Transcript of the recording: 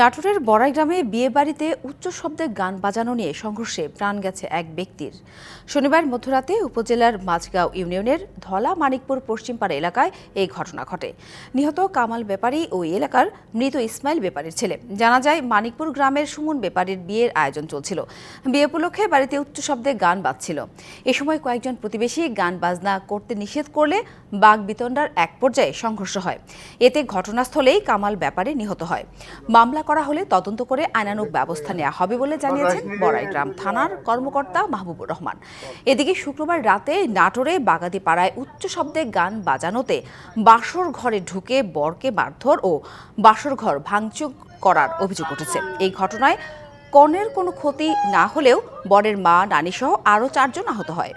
নাটোরের বড়াই গ্রামে বিয়ে বাড়িতে উচ্চ শব্দে গান বাজানো নিয়ে সংঘর্ষে প্রাণ গেছে এক ব্যক্তির। শনিবার মধ্যরাতে উপজেলার মাঝগাঁও ইউনিয়নের ধলা মানিকপুর পশ্চিমপাড়া এলাকায় এই ঘটনা ঘটে। নিহত কামাল ব্যাপারী ওই এলাকার মৃত ইসমাইল ব্যাপারীর ছেলে। জানা যায়, মানিকপুর গ্রামের সুমন ব্যাপারীর বিয়ের আয়োজন চলছিল। বিয়ে উপলক্ষে বাড়িতে উচ্চ শব্দে গান বাজছিল। এ সময় কয়েকজন প্রতিবেশী গান বাজনা করতে নিষেধ করলে বাঘ বিতণ্ডার এক পর্যায়ে সংঘর্ষ হয়। এতে ঘটনাস্থলেই কামাল ব্যাপারে নিহত হয়। মামলা করা হলে তদন্ত করে আইনানুগ ব্যবস্থা নেওয়া হবে বলে জানিয়েছেন বড়াইগ্রাম থানার কর্মকর্তা মাহবুবুর রহমান। এদিকে শুক্রবার রাতে নাটোরে বাগাতি পাড়ায় উচ্চ শব্দে গান বাজানোতে বাসর ঘরে ঢুকে বরকে মারধর ও বাসর ঘর ভাঙচুর করার অভিযোগ উঠেছে। এই ঘটনায় কনের কোনো ক্ষতি না হলেও বরের মা নানিসহ আরও চারজন আহত হয়।